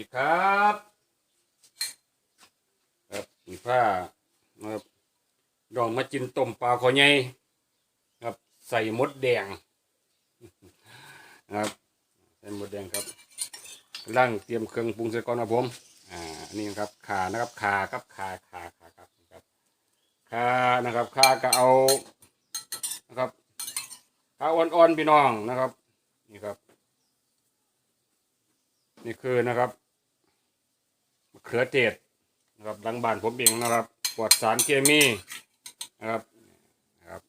ดีครับ ครับมีผ้านะครับดองมาจินต้มปลาคอใหญ่ครับ ใส่มดแดงนะครับใส่มดแดงครับล่างเตรียมเครื่องปรุงเสร็จก่อนนะผมอ่านี่นะครับขานะครับขาครับขาขาขาครับครับขานะครับขาก็เอานะครับขาอ่อนๆพี่น้องนะครับ นี่ครับ นี่คือนะครับ เขือเทศนะครับหลังบ้านผมเองนะครับปลอดสารเคมีนะครับนะครับ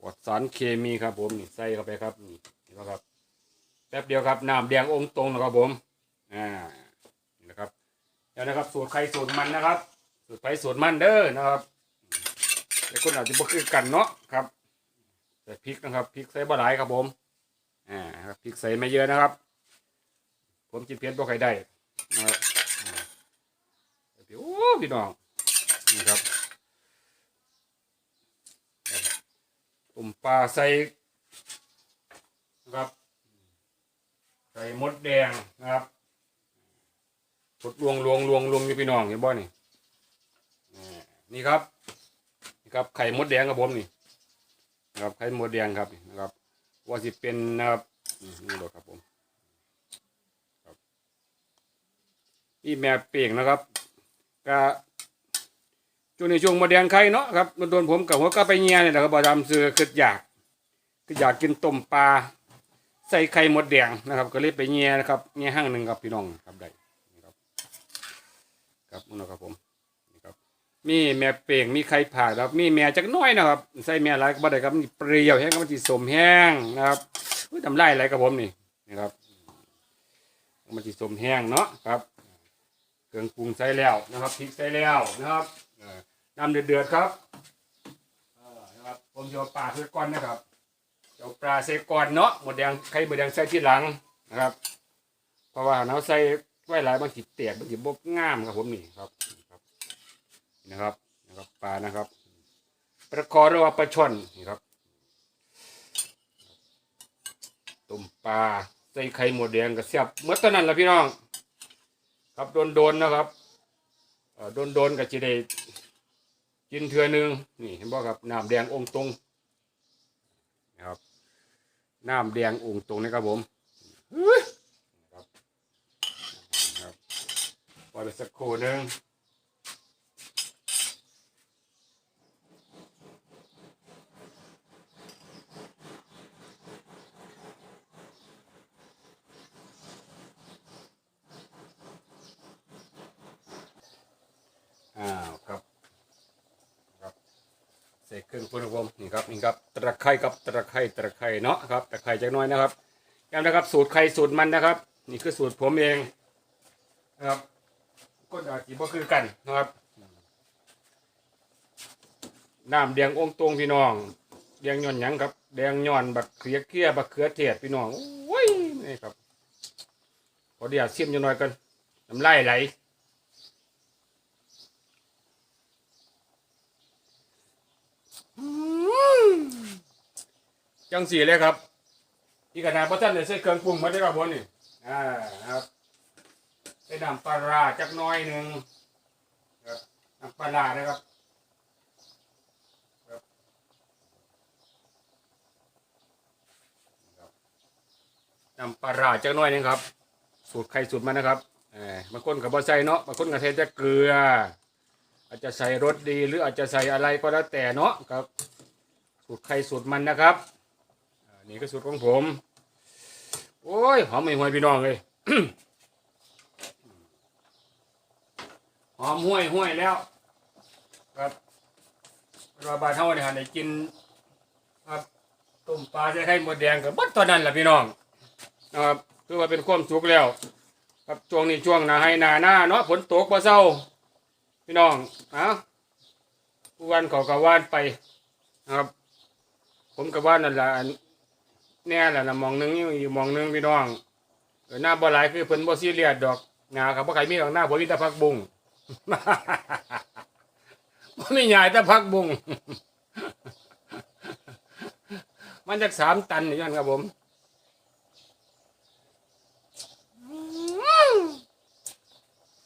ปลอดสารเคมีครับผมนี่ใส่เข้าไปครับนี่เห็นไหมครับแป๊บเดียวครับน้ำแดงองค์ตรงนะครับผมอ่านี่นะครับแล้วนะครับสูตรใครสูตรมันนะครับ สูตรไผสูตรมันเด้อนะครับแต่คนอาจจะบ่คือกันเนาะครับใส่พริกนะครับพริกใส่บ่หลายครับผมอ่าครับพริกใส่ไม่เยอะนะครับ ผมกินเพี้ยนบ่ใครได้ นะครับอ่าโอ้พี่น้องนี่ครับตุ่มปลาใส่นะครับ ใส่มดแดงนะครับกดลวงลวงลวงลวงอยู่พี่น้องเห็นบ่นี่อ่านี่ครับนี่ครับไข่มดแดงครับผมนี่นะครับไข่มดแดงครับนี่นะครับว่าสิเป็นนะครับอืมนี่ดอกครับผม นี่แม่เปียงนะครับก็ช่วงในช่วงมาแดงไข่เนาะครับโดนผมกับหัวก็ไปเงียเนี่ยนะครับบอดำซื้อคืออยากคืออยากกินต้มปลาใส่ไข่หมดแดงนะครับ ก็เลยไปเงียนะครับเงียห้างหนึ่งครับพี่น้องครับได้ครับครับนั่นะครับผมนี่ครับ มีแม่เปียงมีไข่ผ่าครับมีแม่จักน้อยนะครับใส่แม่หลายก็บ่ได้ครับมีเปรี้ยวแห้งก็มันจีสมแห้งนะครับทำลายอะไรครับผมนี่นะครับมันจีสมแห้งเนาะครับ เครื่องปรุงใส่แล้วนะครับพริกใส่แล้วนะครับเอ่อน้ำเดือดๆครับนะครับผมจะเอาปลาใส่ก่อนนะครับจะเอาปลาใส่ก่อนเนาะหมดแดงไข่หมดแดงใส่ที่หลังนะครับ เพราะว่าเราใส่ไว้หลายบางทีแตกบางทีบกงามครับผมนี่ครับนี่ครับนะครับนะครับปลานะครับ ประคอหรือว่าปลาช่อนนี่ครับต้มปลาใส่ไข่หมดแดงกับเสียบเมื่อตอนนั้นแหละพี่น้อง ครับโดนโดนนะครับโดนโดนกับจีได้กินเทือนึงนี่เห็นบ่ครับน้ำแดงองค์ตรงนะครับน้ำแดงองค์ตรงนะครับผมเฮ้ยนะครับครับพอไปสักครู่นึ่ง อ้าวครับครับใส่เครื่องปรุงครับผมนี่ครับนี่ครับตะไคร้ครับตะไคร้ตะไคร้เนาะครับตะไคร้จักหน้อยนะครับย้ำนะครับ สูตรใครสูตรมันนะครับ นี่คือสูตรผมเองนะครับก็อาจจะบ่คือกันนะครับน้ำแดงองตรงพี่น้องแดงย้อนหยังครับแดงย้อนบักเขียเคี้ยบักเขือเทศพี่น้องโอ้ยนี่ครับพอเดี๋ยวชิมจังหน่อยกันน้ำลายไหล จังสีเลยครับที่ขนาดพระท่านเนี่ยใส่เครื่องปรุงมาได้ครับผมนี่อ่าครับใส่น้ำปลาร้าจักน้อยหนึ่งครับน้ำปลาร้านะครับน้ำปลาร้าจักน้อยหนึงครับ สูตรใครสูตรมันนะครับเออบางคนกับบะใส่เนาะบางคนกับเทแต่เกลือ อาจจะใส่รสดีหรืออาจจะใส่อะไรก็แล้วแต่เนาะครับ สูตรใครสูตรมันนะครับนี่ก็สูตรของผม โอ้ยหอมไม่ห่วยพี่น้องเลยหอมห้วยห้วยแล้วครับเราบาเท่านี่ยได้กินครับต้มปลาใส่ไข่หมดแดงกับบดตอนนั้นแหละพี่น้องนะครับคือว่าเป็นความสุขแล้ว ครับช่วงนี้ช่วงหนาให้หนาหน้าเนาะฝนตกบ่เศร้า พี่น้องอะวันเขอกะว่านไปนะครับ ผมกับว่านนั่นแหละแน่แหละนะมองหนึงอยู่มองหนึงพี่น้องหน้าบ่หลายคือเพิ่นบ่ซีเรียสดอกหน้ากับบ่ใครมีดอกหน้าบ่มีแต่พักบุ้งบ่มีหยายแต่พักบุ้งมันจากสามตันนี่ย้อนครับผม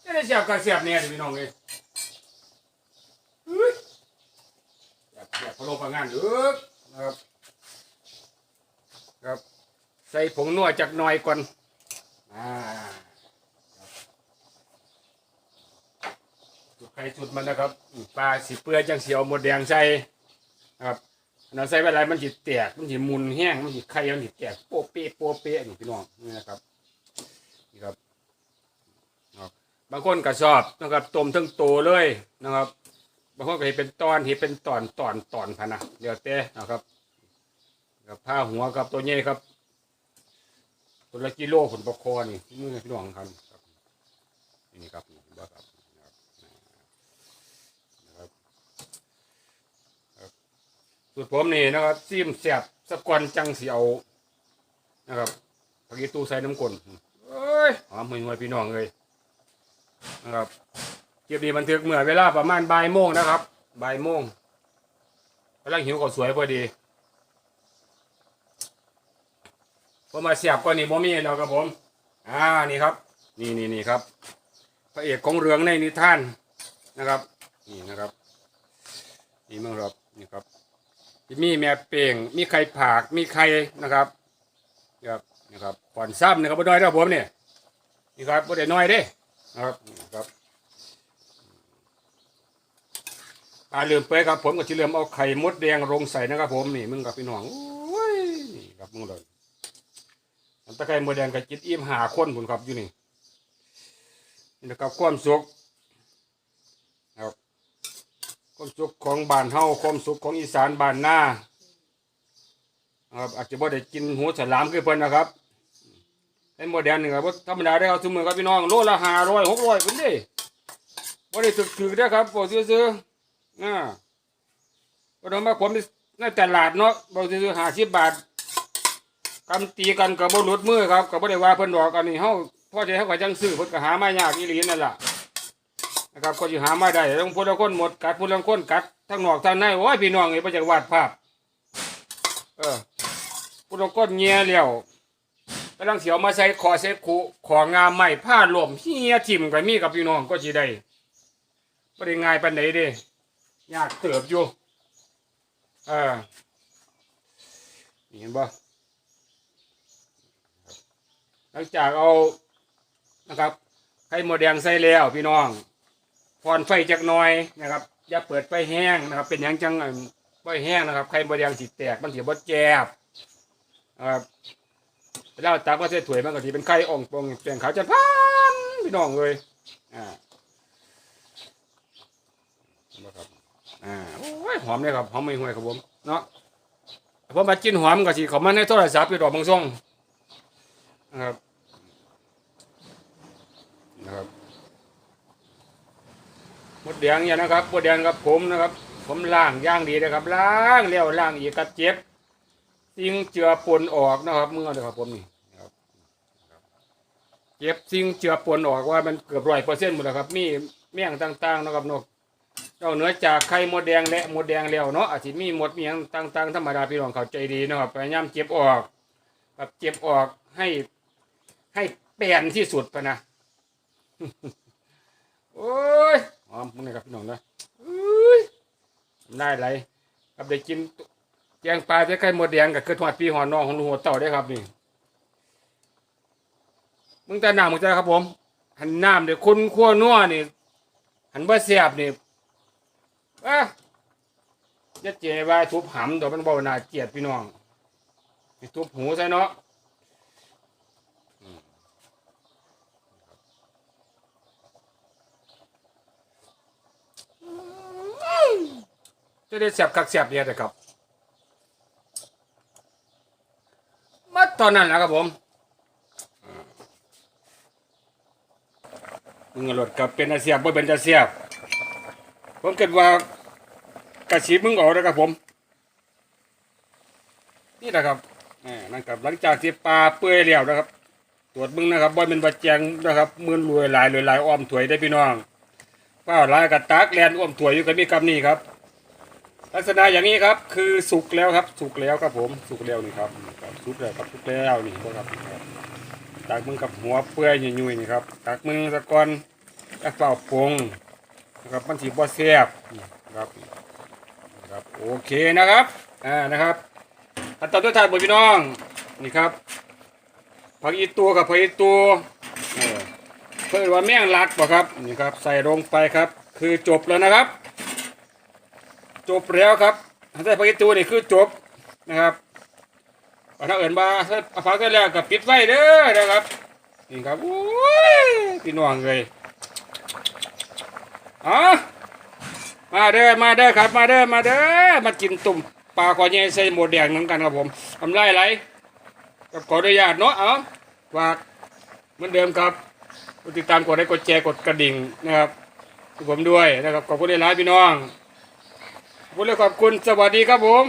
จะได้เสียบกับเสียบเนี่ยพี่น้องเลยเฮ้ยเสียบเสียบพะโล้ปลางานเด้อ ครับ ครับ ใส่ผงนัวจากหน่อยก่อนอ่าสุดใครสุดมันนะครับปลาสีเปื่อยจังเสียวหมดแดงใส่ครับอันนั้นใส่ไปอะไรมันสิแตกมันสิมุนแห้งมันสิไข่มันสิแตกโปะเปะโปะเปะนี่พี่น้องนี่นะครับนี่ครับครับบางคนก็ชอบนะครับต้มทั้งโตเลยนะครับ บางคนก็เห็นเป็นตอนเห็นเป็นตอนตอนตอนพะนะเดี๋ยวแต่นะครับกับผ้าหัวกับตัวใหญ่ครับคนละกิโลผลประคอนี่มือพี่น้องครับนี่ครับนี่บ่ครับนะครับครับสูตรผมนี่นะครับซีมแสบสะกอนจังสีเอานะครับผักอีตูใส่น้ำกลนเอ้ยหอมห่วยพี่น้องเลยนะครับ คลิปนี้บันทึกเมื่อเวลาประมาณบ่ายโมงนะครับบ่ายโมงกำลังหิวก็สวยพอดีพอมาเสียบก็นี่บ่มีแล้วครับผม อ่านี่ครับ นี่นี่นี่ครับ พระเอกของเรืองในนิทานนะครับ นี่นะครับนี่มึงครับนี่ครับมีแม่เป่งมีไข่ผากมีไข่นะครับนะครับนี่ครับก่อนซ้ำนะครับบ่น้อยนะครับผมเนี่ยนี่ครับบ่ได้น้อยเด้นะครับครับ อ่าลืมไปครับ ผมก็จะเริ่มเอาไข่มดแดงลงใส่นะครับ ผมนี่มึงกับพี่น้องโอ้ยนี่กับมึงเลยอันตะไคร้มดแดงกับจิตอิ่มหาคนผมครับอยู่นี่นี่นะครับความสุขครับความสุขของบ้านเฮาความสุขของอีสานบ้านหน้าครับอาจจะบ่ได้กินหูฉลามคือเพิ่นนะครับไอ้โมเดลหนึ่งครับธรรมดาได้เอาทุกมือครับพี่น้องโลละห้าร้อยหกร้อยเป็นดิบ่ได้ถึกถึกได้ครับบอซื้อ อ่าก็ต้องมาผมในตลาดเนาะบอกซื้อหาสิบบาทกำตีกันกับบ่หลุดมือครับกับบ่ได้ว่าเพิ่นดอกอันนี้เฮาพ่อใจเฮาก็จังซื้อเพิ่นก็หามายากอีหลีนั่นล่ะนะครับก็สิหามาได้ต้องพูดละคนหมดกัดพูดละคนกัดทั้งนอกทั้งในโอ้ยพี่น้องไอ้บ่จักวาดภาพ เออพูดละคนเงียแล้วกำลังเสียวมาใส่คอเซ็ตคูของงามใหม่ผ้าหลมเฮียทิมกับมีกับพี่น้องก็สิได้บ่ได้ง่ายปานไหนเด้ ยากเติบอยู่เออเห็นบ่หลังจากเอานะครับไข่หมดแดงใส่แล้วพี่น้องพรไฟจักหน่อยนะครับ อย่าเปิดไฟแห้งนะครับ เป็นหยังจังไฟแห้งนะครับไข่หมดแดงสิแตกมันเสิบ่แจบนะครับแล้วตากว่าเส้ถวยมันก็ทีเป็นไข่อ่องปองเปลี่ยนขาวจะพันพี่น้องเลยอ่าเห็นบ่ครับ อ่าโอ้ยหอมเลยครับหอมไม่ห่วยครับผมเนาะพอมากินหอมก็สิเขามาในโทรศัพท์อยู่ดอกบางซ่องนะครับนะครับหมดแดงเนี่ยนะครับหมดแดงกับผมนะครับ ผมล้างย่างดีนะครับล้างแล้วล้างอีกกับเจ็บสิ่งเจือปนออกนะครับเมื่อเดีครับผมนี่นะครับเก็บสิ่งเจือปนออกว่ามันเกือบร้อยเปอร์เซ็นต์หมดแล้วครับ มีเมี่ยงต่างๆนะครับนก นอกเหนือจากไข่มดแดงและมดแดงแล้วเนาะอาจจะมีหมดเมี่ยงต่างๆธรรมดาพี่น้องเข้าใจดีนะครับพยายามเก็บออกแบบเก็บออกให้ให้แปลนที่สุดพะนะโอ้ยหอมมึงนะครับพี่น้องนะอุ้ยได้ไรครับได้กินแกงปลาจะไข่หมดแดงกับคือทอดปีหอน้องของลุงหัวเต่าได้ครับนี่มึงแต่น้ำมึงจะครับผม หันน้ำเดี๋ยวคุณขั้วนัวนี่หันว่าเสียบนี่ อะจะเจว่าทุบหำตัวมันบ่นาเกียดพี่น้องให้ทุบหูใส่เนาะจะได้เสียบคักเสียบเนี่ยแต่ครับมาตอนนั้นแหละครับผมมึงรถกับเป็นอาเซียบบ่เป็นอาเซียบ ผมเกิดว่า กระชีบมึงออกแล้วครับผม นี่นะครับนั่นครับ หลังจากที่ปลาเปื่อยแล้วนะครับ ตรวจมึงนะครับบ่เป็นบาแจงนะครับมือรวยหลายรวยหลายอ้อมถวยได้พี่น้องป้าหลายกระตักแลนอ้อมถวยอยู่กับมีกับนี่ครับ ลักษณะอย่างนี้ครับ คือสุกแล้วครับ สุกแล้วครับผมสุกแล้วนี่ครับสุกแล้วครับสุกแล้วนี่ครับครับตักมึงกับหัวเปื่อยยุ่ยๆนี่ครับตักมึงสะกอนและเฝ้าปงนะครับมันสีบ่แซ่บนะครับ ครับโอเคนะครับอ่านะครับขั้นตอนสุดท้ายบ่พี่น้องนี่ครับผักอีตัวกับผักอีตัวเออเพิ่นว่าแม่งลักบ่ครับนี่ครับใส่ลงไปครับ คือจบแล้วนะครับ จบแล้วครับใส่ผักอีตัวนี่คือจบนะครับถ้าเอิ้นว่าใส่ผักได้แล้วก็ปิดไว้เด้อนะครับนี่ครับโอ้ยพี่น้องเลยอ๋อ มาเด้อมาเด้อครับ มาเด้อมาเด้อมากินตุ่มปลาคอใหญ่ใส่หมดแดงน้ำกันครับผมทำไรไรกับขออนุญาตเนาะเอาฝากเหมือนเดิมครับกดติดตามกดไลค์กดแชร์กดกระดิ่งนะครับให้ผมด้วยนะครับขอบคุณหลายพี่น้องขอบคุณเลยขอบคุณสวัสดีครับผม